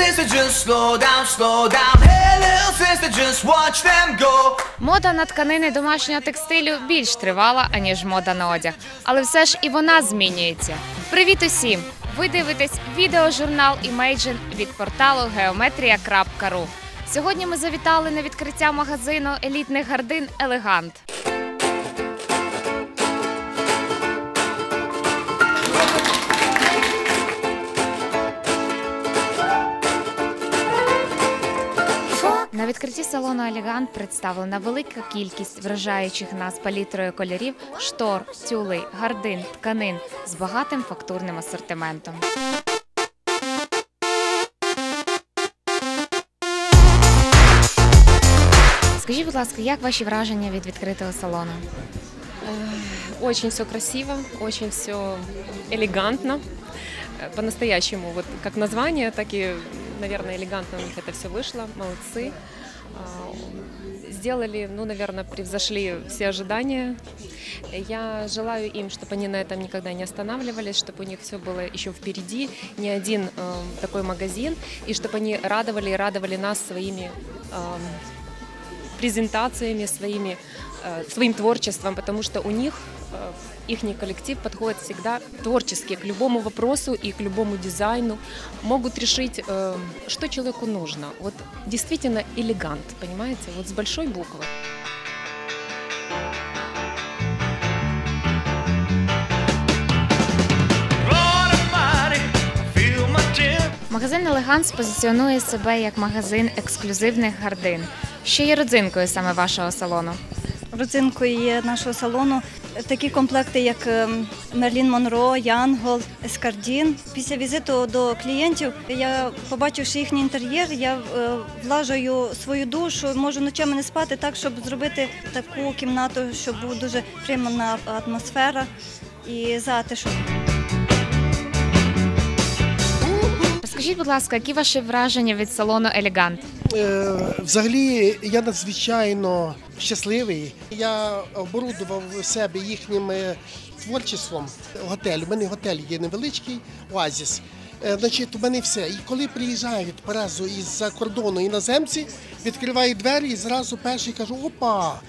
sister, just slow down, slow down. Hey, little sister, just watch them go. Мода на тканини домашнього текстилю більш тривала, аніж мода на одяг. Але все ж і вона змінюється. Привіт усім! Ви дивитесь відеожурнал Imagine від порталу geometria.ru. Сьогодні ми завітали на відкриття магазину елітних гардин Елегант. На відкритті салону Елегант представлена велика кількість вражаючих нас палітрою кольорів, штор, тюлей, гардин, тканин з багатим фактурним асортиментом. Скажіть, будь ласка, як ваші враження від відкритого салону? Очень все красиво, очень все элегантно. Э, По-настоящему, вот как название, так и, наверное, элегантно у них это все вышло. Молодцы. А, Сделали, ну, наверное, превзошли все ожидания. Я желаю им, чтобы они на этом никогда не останавливались, чтобы у них все было еще впереди, не один э, такой магазин, и чтобы они радовали и радовали нас своими эм, презентациями, своими, э, своим творчеством, потому что у них их коллектив подходит всегда творчески к любому вопросу и к любому дизайну. Могут решить, э, что человеку нужно. Вот действительно элегант, понимаете, вот с большой буквы. Магазин Елегант позиціонує себе як магазин ексклюзивних гардин. Що є родзинкою саме вашого салону? Родзинкою є нашого салону такі комплекти, як ем, Мерлін Монро, Янгол, Ескардін. Після візиту до клієнтів я побачивши їхній інтер'єр, я е, влажую свою душу, можу ночами не спати так, щоб зробити таку кімнату, щоб була дуже приємна атмосфера і затишок. Розкажіть, будь ласка, які ваші враження від салону Елегант? Е, Взагалі я надзвичайно щасливий. Я оборудував себе їхнім е, творчеством. Готель. У мене готель є невеличкий, оазіс. Е, Значить, у мене все. І коли приїжджають по разу із-за кордону іноземці, відкривають двері і зразу перший кажу, опа,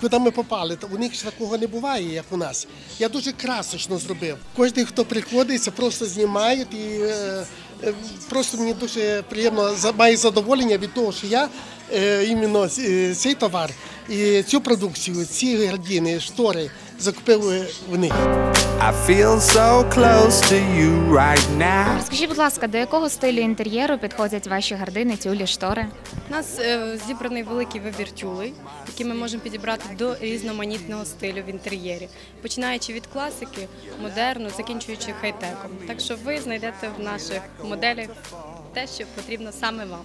куди ми попали. У них ж такого не буває, як у нас. Я дуже красочно зробив. Кожен, хто приходить, це просто знімають і просто мені дуже приємно маю задоволення від того, що я е, іменно е, цей товар і цю продукцію, ці гардини, штори закупив е, в них. I feel so close to you right now. Розкажіть, будь ласка, до якого стилю інтер'єру підходять ваші гардини, тюлі, штори? У нас е, зібраний великий вибір тюлей, які ми можемо підібрати до різноманітного стилю в інтер'єрі, починаючи від класики, модерну, закінчуючи хай-теком. Так що ви знайдете в наших моделях те, що потрібно саме вам.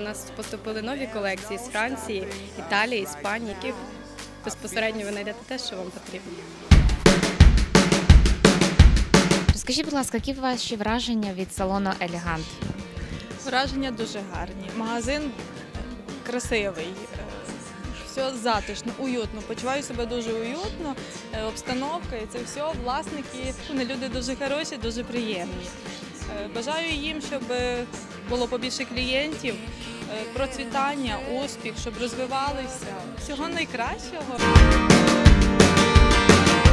У нас поступили нові колекції з Франції, Італії, Іспанії, яких безпосередньо ви знайдете те, що вам потрібно. Розкажіть, будь ласка, які ваші враження від салону Елегант? Враження дуже гарні. Магазин красивий, е, все затишно, уютно. Почуваю себе дуже уютно. е, Обстановка і це все. Власники, вони люди дуже хороші, дуже приємні. Е, Бажаю їм, щоб було побільше клієнтів, е, процвітання, успіх, щоб розвивалися. Всього найкращого.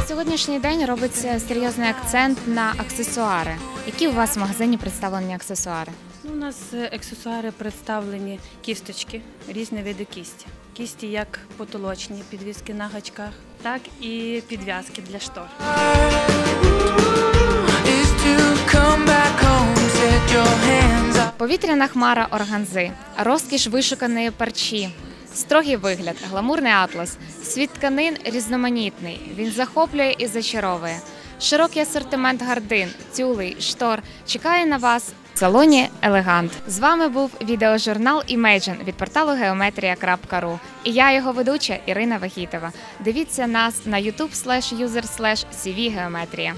Сьогоднішній день робиться серйозний акцент на аксесуари. Які у вас в магазині представлені аксесуари? Ну, у нас е, аксесуари представлені кісточки, різні види кісті. Кісті як потолочні підвіски на гачках, так і підв'язки для штор. Повітряна хмара органзи, розкіш вишуканої парчі, строгий вигляд, гламурний атлас, світ тканин різноманітний. Він захоплює і зачаровує. Широкий асортимент гардин, тюлей, штор чекає на вас в салоні Елегант. З вами був відеожурнал Imagine від порталу geometria.ru. І я його ведуча Ірина Вахітова. Дивіться нас на youtube slash user slash cv geometria.